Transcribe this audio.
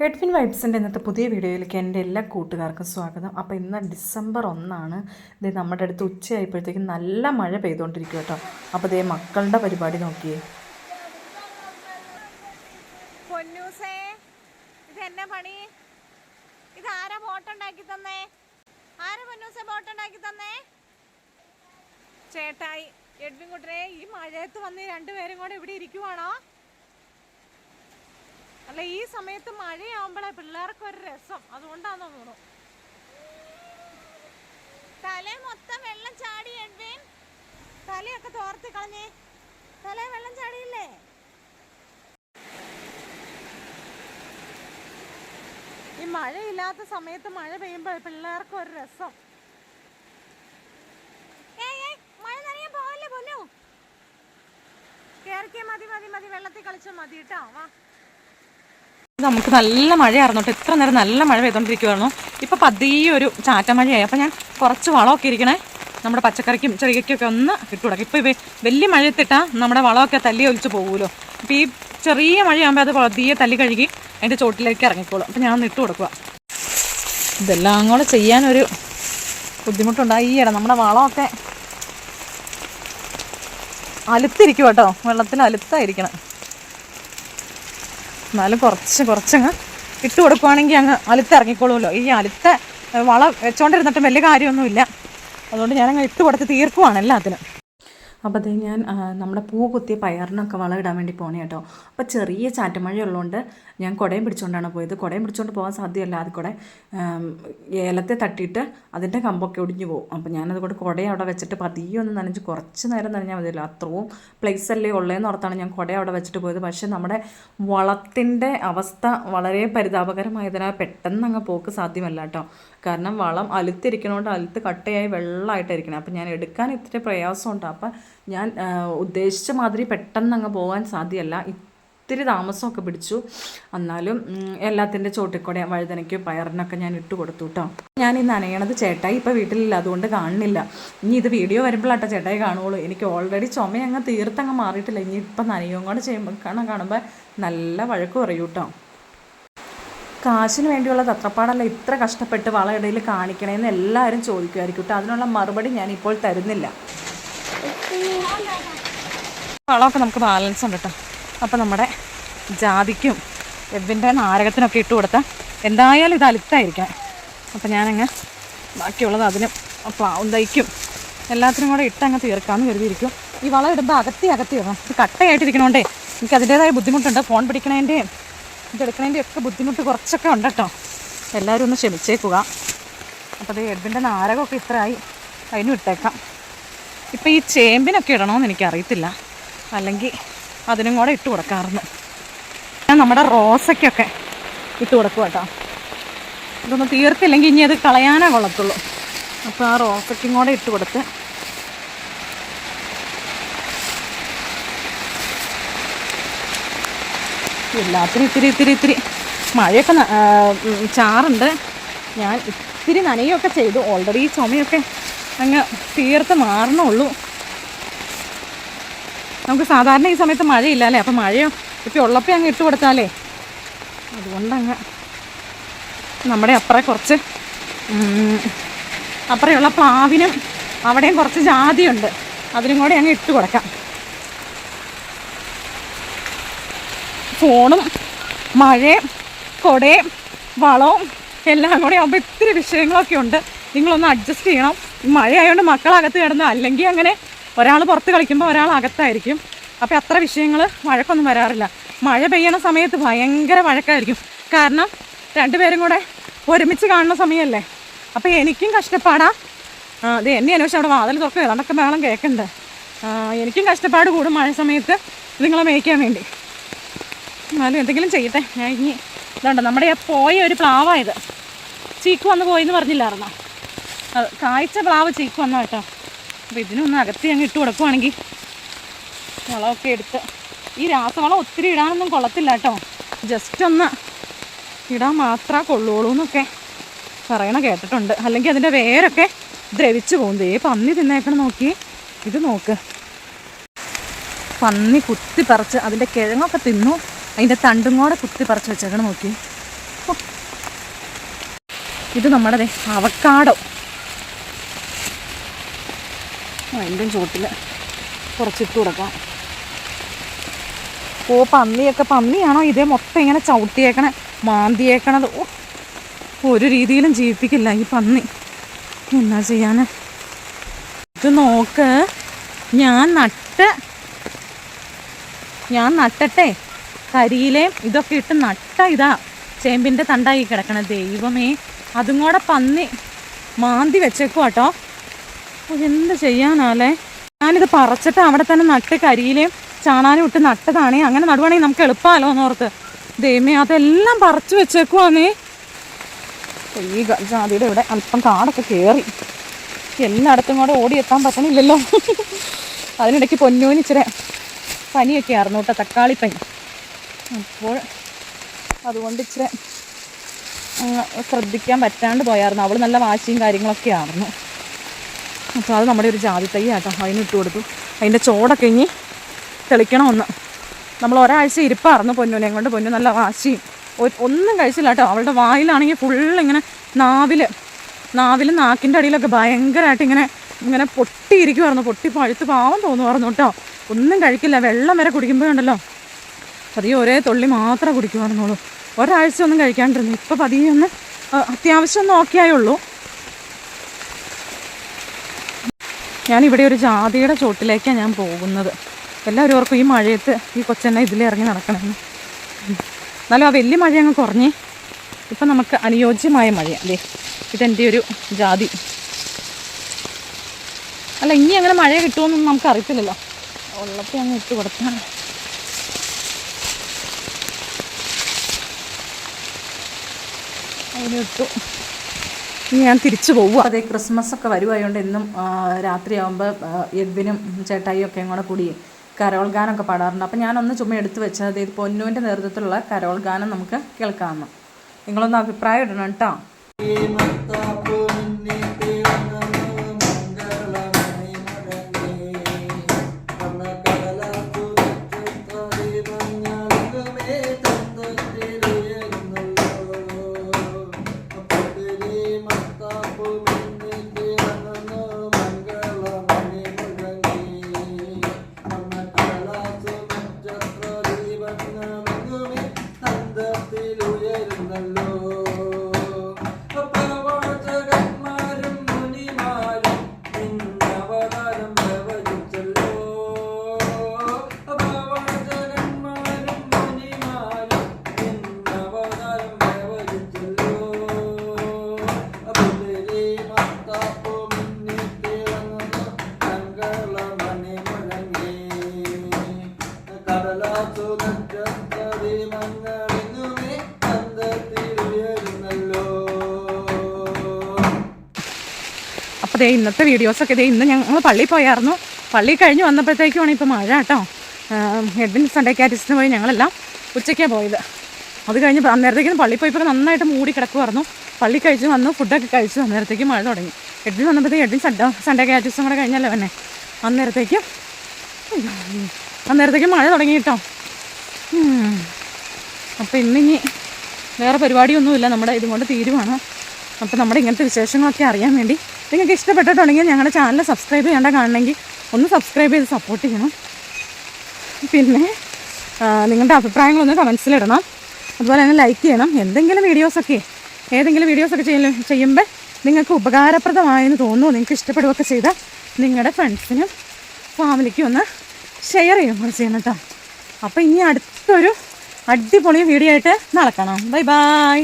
ഹെഡ്ഫിൻ വൈബ്സിന്റെ ഇന്നത്തെ പുതിയ വീഡിയോയിലേക്ക് എന്റെ എല്ലാ കൂട്ടുകാർക്കും സ്വാഗതം. അപ്പോൾ ഇന്ന് ഡിസംബർ ഒന്നാണ്. ഇത് നമ്മുടെ അടുത്ത് ഉച്ചയായപ്പോഴത്തേക്കും നല്ല മഴ പെയ്തുകൊണ്ടിരിക്കും കേട്ടോ. അപ്പോൾ ഇതേ മക്കളുടെ പരിപാടി നോക്കിയേ. പൊന്നൂസേ പണി? ഇത് തന്നേ? തന്നേ? ചേട്ടായി എഡ്വിൻ കുട്ടരെ ഈ മഴയത്ത് വന്ന് രണ്ടുപേരും കൂടെ ഇവിടെ ഇരിക്കുവാണോ? അല്ല ഈ സമയത്ത് മഴയാവുമ്പോഴേ പിള്ളേർക്ക് ഒരു രസം. അതുകൊണ്ടാണെന്ന് തോന്നുന്നു. തല മൊത്തം വെള്ളം ചാടി എഡ്വിൻ. തലയൊക്കെ തോർത്തി കളഞ്ഞേ. തല വെള്ളം ചാടിയില്ലേ? ഈ മഴയില്ലാത്ത സമയത്ത് മഴ പെയ്യുമ്പോൾ പിള്ളേർക്ക് ഒരു രസം മഴ മതി മതി മതി. വെള്ളത്തിൽ കളിച്ചാൽ മതി കേട്ടോ വാ. നമുക്ക് നല്ല മഴയായിരുന്നു കേട്ടോ. ഇത്ര നേരം നല്ല മഴ പെയ്തോണ്ടിരിക്കുവായിരുന്നു. ഇപ്പോൾ പതിയെ ഒരു ചാറ്റ മഴയായി അപ്പോൾ ഞാൻ കുറച്ച് വളമൊക്കെ ഇരിക്കണേ. നമ്മുടെ പച്ചക്കറിക്കും ചെറിയക്കൊക്കെ ഒന്ന് ഇട്ട് കൊടുക്കും ഇപ്പോൾ വലിയ മഴയത്തിട്ടാൽ നമ്മുടെ വളമൊക്കെ തല്ലി ഒലിച്ച് പോകുമല്ലോ അപ്പോൾ ഈ ചെറിയ മഴയാകുമ്പോൾ അത് പതിയെ തല്ലി കഴുകി അതിന്റെ ചോട്ടിലേക്ക് ഇറങ്ങിക്കോളും. അപ്പോൾ ഞാൻ ഇട്ട് കൊടുക്കുക ഇതെല്ലാം കൂടെ ചെയ്യാനൊരു ബുദ്ധിമുട്ടുണ്ടായി ഈയിടെ നമ്മുടെ വളമൊക്കെ അലുത്തിരിക്കും കേട്ടോ. വെള്ളത്തിൽ അലുത്തായിരിക്കണം. എന്നാലും കുറച്ച് കുറച്ചങ്ങ് ഇട്ട് കൊടുക്കുവാണെങ്കിൽ അങ്ങ് അലുത്ത് ഇറങ്ങിക്കോളുമല്ലോ ഈ അലുത്ത വളം വെച്ചോണ്ടിരുന്നിട്ടും വലിയ കാര്യമൊന്നുമില്ല. അതുകൊണ്ട് ഞാനങ്ങ് ഇട്ട് കൊടുത്ത് തീർക്കുവാണ് എല്ലാത്തിനും. അപ്പോൾ അതേ ഞാൻ നമ്മുടെ പൂ കുത്തിയ പയറിനൊക്കെ വളം ഇടാൻ വേണ്ടി പോണേ കേട്ടോ. അപ്പോൾ ചെറിയ ചാറ്റമഴ ഉള്ളതുകൊണ്ട് ഞാൻ കുടയും പിടിച്ചുകൊണ്ടാണ് പോയത്. കുടയും പിടിച്ചുകൊണ്ട് പോകാൻ സാധ്യമല്ല അത് കൂടെ ഏലത്തെ തട്ടിയിട്ട് അതിന്റെ കമ്പൊക്കെ ഒടിഞ്ഞു പോകും. അപ്പോൾ ഞാനത് കൊണ്ട് കുടയും അവിടെ വെച്ചിട്ട് പതിയെ ഒന്ന് നനഞ്ഞ് കുറച്ച് നേരം നനഞ്ഞാൽ മതിയല്ലോ. അത്രയും പ്ലേസ് അല്ലേ ഉള്ളതെന്ന് ഓർത്താണ് ഞാൻ കുട അവിടെ വെച്ചിട്ട് പോയത്. പക്ഷേ നമ്മുടെ വളത്തിന്റെ അവസ്ഥ വളരെ പരിതാപകരമായതിനാൽ പെട്ടെന്ന് അങ്ങ് പോക്ക് സാധ്യമല്ല കേട്ടോ. കാരണം വളം അലുത്തിരിക്കണോണ്ട് അലുത്ത് കട്ടയായി വെള്ളമായിട്ടായിരിക്കണം അപ്പം ഞാൻ എടുക്കാൻ ഇത്തിരി പ്രയാസമുണ്ട്. അപ്പം ഞാൻ ഉദ്ദേശിച്ച മാതിരി പെട്ടെന്ന് അങ്ങ് പോകാൻ സാധ്യമല്ല ഇത്തിരി താമസമൊക്കെ പിടിച്ചു. എന്നാലും എല്ലാത്തിന്റെ ചോട്ടിക്കൂടെ വഴുതനയ്ക്ക് പയറിനൊക്കെ ഞാൻ ഇട്ട് കൊടുത്തു കേട്ടോ ഞാൻ ഈ നനയണത് ചേട്ടായി ഇപ്പോൾ വീട്ടിലില്ല അതുകൊണ്ട് കാണുന്നില്ല. ഇനി ഇത് വീഡിയോ വരുമ്പോഴാട്ടോ ചേട്ടായി കാണുള്ളൂ. എനിക്ക് ഓൾറെഡി ചുമ അങ്ങ് തീർത്തങ്ങ് മാറിയിട്ടില്ല. ഇനി ഇപ്പം നനയും കൂടെ ചെയ്യുമ്പോൾ കാണാൻ കാണുമ്പോൾ നല്ല വഴക്ക് പറയൂ കേട്ടോ കാശിന് വേണ്ടിയുള്ള തത്രപ്പാടല്ല ഇത്ര കഷ്ടപ്പെട്ട് വളയിടയിൽ കാണിക്കണമെന്ന് എല്ലാവരും ചോദിക്കുമായിരിക്കും കേട്ടോ അതിനുള്ള മറുപടി ഞാൻ ഇപ്പോൾ തരുന്നില്ല. വളമൊക്കെ നമുക്ക് ബാലൻസ് ഉണ്ട് കേട്ടോ അപ്പോൾ നമ്മുടെ ജാതിക്കും വെബിന്റെ നാരകത്തിനൊക്കെ ഇട്ട് കൊടുത്താൽ എന്തായാലും ഇത് അലുത്തായിരിക്കാം അപ്പോൾ ഞാനങ്ങ് ബാക്കിയുള്ളത് അതിനും പ്ലാവും തൈക്കും എല്ലാത്തിനും കൂടെ ഇട്ട് അങ്ങ് തീർക്കാമെന്ന് കരുതിയിരിക്കും. ഈ വളം ഇടുമ്പോൾ അകത്തി അകത്തി ഇടണം ഇത് കട്ടയായിട്ടിരിക്കണോണ്ടേ എനിക്ക് അതിന്റേതായ ബുദ്ധിമുട്ടുണ്ട്. ഫോൺ പിടിക്കണേന്റെയും ഇതെടുക്കണേന്റെയും ഒക്കെ ബുദ്ധിമുട്ട് കുറച്ചൊക്കെ ഉണ്ട് കേട്ടോ എല്ലാവരും ഒന്ന് ക്ഷമിച്ചേക്കുക. അപ്പോൾ അത് എബിന്റെ നാരകമൊക്കെ ഇത്രയായി. അതിനും ഇട്ടേക്കാം. ഇപ്പം ഈ ചേമ്പിനൊക്കെ ഇടണമെന്ന് എനിക്കറിയത്തില്ല. അല്ലെങ്കിൽ അതിനും കൂടെ ഇട്ട് കൊടുക്കാറുണ്ട്. ഞാൻ നമ്മുടെ റോസയ്ക്കൊക്കെ ഇട്ട് കൊടുക്കും കേട്ടോ. ഇതൊന്നും തീർത്തില്ലെങ്കിൽ ഇനി അത് കളയാനേ കൊള്ളത്തുള്ളൂ. അപ്പോൾ ആ റോസയ്ക്കും കൂടെ ഇട്ട് കൊടുത്ത് എല്ലാത്തിനും ഇത്തിരി ഇത്തിരി ഇത്തിരി മഴയൊക്കെ ചാറുണ്ട്. ഞാൻ ഇത്തിരി നനയൊക്കെ ചെയ്തു. ഓൾറെഡി ചുമയൊക്കെ അങ്ങ് തീർത്ത് മാറണുള്ളൂ നമുക്ക് സാധാരണ ഈ സമയത്ത് മഴയില്ല അല്ലേ? അപ്പം മഴയോ ഇപ്പം ഉള്ളപ്പോൾ അങ്ങ് ഇട്ട് കൊടുത്താലേ. അതുകൊണ്ടങ്ങ് നമ്മുടെ അപ്പുറം കുറച്ച് അപ്പുറമുള്ള പ്ലാവിനും അവിടെയും കുറച്ച് ജാതിയുണ്ട്. അതിനും കൂടെ അങ്ങ് ഇട്ട് കൊടുക്കാം. ഫോണും മഴയും കൊടയും വളവും എല്ലാം കൂടെ ആകുമ്പോൾ ഇത്തിരി വിഷയങ്ങളൊക്കെ ഉണ്ട്. നിങ്ങളൊന്ന് അഡ്ജസ്റ്റ് ചെയ്യണം. മഴയായതുകൊണ്ട് മക്കളകത്ത് കിടന്ന് അല്ലെങ്കിൽ അങ്ങനെ ഒരാൾ പുറത്ത് കളിക്കുമ്പോൾ ഒരാൾ അകത്തായിരിക്കും. അപ്പോൾ അത്ര വിഷയങ്ങൾ വഴക്കൊന്നും വരാറില്ല. മഴ പെയ്യണ സമയത്ത് ഭയങ്കര വഴക്കായിരിക്കും. കാരണം രണ്ടുപേരും കൂടെ ഒരുമിച്ച് കാണുന്ന സമയമല്ലേ അപ്പോൾ എനിക്കും കഷ്ടപ്പാടാ. അത് എന്നെ അന്വേഷിച്ച് അവിടെ വാതിൽ തുറക്കുക ഏതാണ്ടൊക്കെ വേണം കേൾക്കണ്ടേ എനിക്കും കഷ്ടപ്പാട് കൂടും മഴ സമയത്ത് നിങ്ങളെ മേയ്ക്കാൻ വേണ്ടി. എന്നാലും എന്തെങ്കിലും ചെയ്യട്ടെ. ഞാൻ ഇനി ഇതുണ്ട് നമ്മുടെ ആ പോയ ഒരു പ്ലാവായത് ചീക്ക് വന്ന് പോയെന്ന് പറഞ്ഞില്ലായിരുന്നോ? അത് കായ്ച്ച പ്ലാവ് ചീക്ക് വന്നോ കേട്ടോ. അപ്പോൾ ഇതിനൊന്ന് അകത്തി അങ്ങ് ഇട്ട് കൊടുക്കുവാണെങ്കിൽ വളമൊക്കെ എടുത്ത് ഈ രാസവളം ഒത്തിരി ഇടാനൊന്നും കൊള്ളത്തില്ല കേട്ടോ. ജസ്റ്റ് ഒന്ന് ഇടാൻ മാത്രമേ കൊള്ളുള്ളൂ എന്നൊക്കെ പറയണ കേട്ടിട്ടുണ്ട്. അല്ലെങ്കിൽ അതിന്റെ വേരൊക്കെ ദ്രവിച്ചു പോകും. ദേ പന്നി തിന്നേക്കണം നോക്കി. ഇത് നോക്ക്. പന്നി കുത്തി പറിച്ച് അതിന്റെ കിഴങ്ങൊക്കെ തിന്നു. അതിന്റെ തണ്ടും കൂടെ കുത്തി പറിച്ച് വെച്ചേക്കണം നോക്കി. ഇത് നമ്മുടെ അവക്കാടോ. അതിന്റെ ചുവട്ടിൽ കുറച്ചിട്ട് കൊടുക്കാം. ഓ പന്നിയൊക്കെ പന്നിയാണോ ഇതേ മൊത്തം ഇങ്ങനെ ചവിട്ടിയേക്കണ? മാന്തിയേക്കണത്. ഓ ഒരു രീതിയിലും ജീവിപ്പിക്കില്ല ഈ പന്നി. എന്നാ ചെയ്യാന്? ഇത് നോക്ക്. ഞാൻ നട്ട് ഞാൻ നട്ടട്ടെ. കരിയിലേയും ഇതൊക്കെ ഇട്ട് നട്ട ഇതാ. ചേമ്പിന്റെ തണ്ടായി കിടക്കണ ദൈവമേ. അതും കൂടെ പന്നി മാന്തി വെച്ചേക്കും കേട്ടോ എന്ത് ചെയ്യാനാലേ? ഞാനിത് പറിച്ചിട്ട് അവിടെ തന്നെ നട്ട് കരിയിലേയും ചാണാനും ഇട്ട് നട്ടതാണേ. അങ്ങനെ നടുവാണെങ്കിൽ നമുക്ക് എളുപ്പമല്ലോ എന്നോർത്ത് ദൈവമേ അതെല്ലാം പറിച്ചു വെച്ചേക്കുവാന്നേ. ഈ ജാതിയുടെ ഇവിടെ അല്പം കാടൊക്കെ കയറി എല്ലായിടത്തും കൂടെ ഓടിയെത്താൻ പറ്റണില്ലല്ലോ. അതിനിടയ്ക്ക് പൊന്നൂന് ഇച്ചിരി പനിയൊക്കെ ആയിരുന്നു കേട്ടോ തക്കാളി പനി. അപ്പോൾ അതുകൊണ്ട് ഇച്ചിരി ശ്രദ്ധിക്കാൻ പറ്റാണ്ട് പോയായിരുന്നു. അവൾ നല്ല വാശിയും കാര്യങ്ങളൊക്കെ ആയിരുന്നു. അപ്പോൾ അത് നമ്മുടെ ഒരു ജാതി തൈ ആട്ടോ. അതിന് ഇട്ട് കൊടുത്തു. അതിന്റെ ചോടൊക്കെ ഇനി തെളിക്കണമെന്ന് നമ്മൾ ഒരാഴ്ച ഇരിപ്പായിരുന്നു പൊന്നുനെ കൊണ്ട് പൊന്നു നല്ല വാശിയും. ഒന്നും കഴിച്ചില്ല കേട്ടോ. അവളുടെ വായിലാണെങ്കിൽ ഫുൾ ഇങ്ങനെ നാവിൽ നാവിൽ നാക്കിന്റെ അടിയിലൊക്കെ ഭയങ്കരമായിട്ട് ഇങ്ങനെ ഇങ്ങനെ പൊട്ടിയിരിക്കുമായിരുന്നു പൊട്ടി പഴുത്ത് പാവം തോന്നുമായിരുന്നു കേട്ടോ. ഒന്നും കഴിക്കില്ല. വെള്ളം വരെ കുടിക്കുമ്പോഴുണ്ടല്ലോ പതിയെ ഒരേ തുള്ളി മാത്രമേ കുടിക്കുമായിരുന്നുള്ളൂ ഒരാഴ്ച ഒന്നും കഴിക്കാണ്ടിരുന്നു. ഇപ്പോൾ പതിയെ ഒന്ന് അത്യാവശ്യം ഒന്ന് ഓക്കെ ആയുള്ളൂ ഞാനിവിടെ ഒരു ജാതിയുടെ ചോട്ടിലേക്കാണ് ഞാൻ പോകുന്നത്. എല്ലാവരും ഓർക്കും ഈ മഴയത്ത് ഈ കൊച്ചെന്നെ ഇതിലിറങ്ങി നടക്കണമെന്ന്. എന്നാലും ആ വലിയ മഴ അങ്ങ് കുറഞ്ഞ് ഇപ്പം നമുക്ക് അനുയോജ്യമായ മഴ. അല്ലേ ഇതെന്റെ ഒരു ജാതി. അല്ല ഇനി അങ്ങനെ മഴ കിട്ടുമെന്നൊന്നും നമുക്ക് അറിയത്തില്ലല്ലോ ഉള്ളപ്പോൾ അങ്ങ് ഇട്ട് കൊടുത്താണ്. അതിനിട്ടു ഇനി ഞാൻ തിരിച്ചു പോവുക. അതെ ക്രിസ്മസ് ഒക്കെ വരുവായതുകൊണ്ട് എന്നും രാത്രി രാത്രിയാകുമ്പോൾ എഡ്വിനും ചേട്ടായിയും ഒക്കെ കൂടെ കൂടി കരോൾ ഗാനമൊക്കെ പാടാറുണ്ട്. അപ്പം ഞാനൊന്ന് ചുമ്മാ എടുത്തു വെച്ചത് അതായത് പൊന്നുവിന്റെ നേതൃത്വത്തിലുള്ള കരോൾ ഗാനം നമുക്ക് കേൾക്കാമെന്ന് നിങ്ങളൊന്ന് അഭിപ്രായം ഇടണം കേട്ടോ. ദേ ഇന്നത്തെ വീഡിയോസൊക്കെ ദേ ഇന്ന് ഞങ്ങൾ പള്ളിയിൽ പോയായിരുന്നു. പള്ളി കഴിഞ്ഞ് വന്നപ്പോഴത്തേക്കുമാണ് ഇപ്പോൾ മഴ കേട്ടോ. ഹെഡ്വിൻ സൺഡേ കാറ്റിസിന് പോയി ഞങ്ങളെല്ലാം ഉച്ചയ്ക്കാണ് പോയത്. അത് കഴിഞ്ഞ് അന്നേരത്തേക്കും പള്ളി പോയപ്പോൾ നന്നായിട്ട് മൂടി കിടക്കുമായിരുന്നു പള്ളി കഴിച്ച് വന്നു ഫുഡൊക്കെ കഴിച്ച് അന്നേരത്തേക്കും മഴ തുടങ്ങി. എഡ്വിൻ വന്നപ്പോഴത്തേക്ക് എഡ്വിൻ സൺഡേ സൺഡേ കാറ്റിസും കൂടെ കഴിഞ്ഞല്ലോ തന്നെ അന്നേരത്തേക്കും അന്നേരത്തേക്കും മഴ തുടങ്ങി കേട്ടോ. അപ്പോൾ ഇന്നിനി വേറെ പരിപാടിയൊന്നുമില്ല. നമ്മുടെ ഇതും കൊണ്ട് തീരുവാണ്. അപ്പോൾ നമ്മുടെ ഇങ്ങനത്തെ വിശേഷങ്ങളൊക്കെ അറിയാൻ വേണ്ടി നിങ്ങൾക്ക് ഇഷ്ടപ്പെട്ടിട്ടുണ്ടെങ്കിൽ ഞങ്ങളുടെ ചാനൽ സബ്സ്ക്രൈബ് ചെയ്യേണ്ട കാണണമെങ്കിൽ ഒന്ന് സബ്സ്ക്രൈബ് ചെയ്ത് സപ്പോർട്ട് ചെയ്യണം. പിന്നെ നിങ്ങളുടെ അഭിപ്രായങ്ങളൊന്ന് കമൻസിലിടണം അതുപോലെ തന്നെ ലൈക്ക് ചെയ്യണം. എന്തെങ്കിലും വീഡിയോസൊക്കെ ഏതെങ്കിലും വീഡിയോസൊക്കെ ചെയ്യ ചെയ്യുമ്പോൾ നിങ്ങൾക്ക് ഉപകാരപ്രദമായെന്ന് തോന്നുന്നു നിങ്ങൾക്ക് ഇഷ്ടപ്പെടുകയൊക്കെ ചെയ്താൽ നിങ്ങളുടെ ഫ്രണ്ട്സിനും ഫാമിലിക്കും ഒന്ന് ഷെയർ ചെയ്യും കൂടെ ചെയ്യണം കേട്ടോ. അപ്പോൾ ഇനി അടുത്തൊരു അടിപൊളി വീഡിയോ ആയിട്ട് നടക്കണം ബൈ ബൈ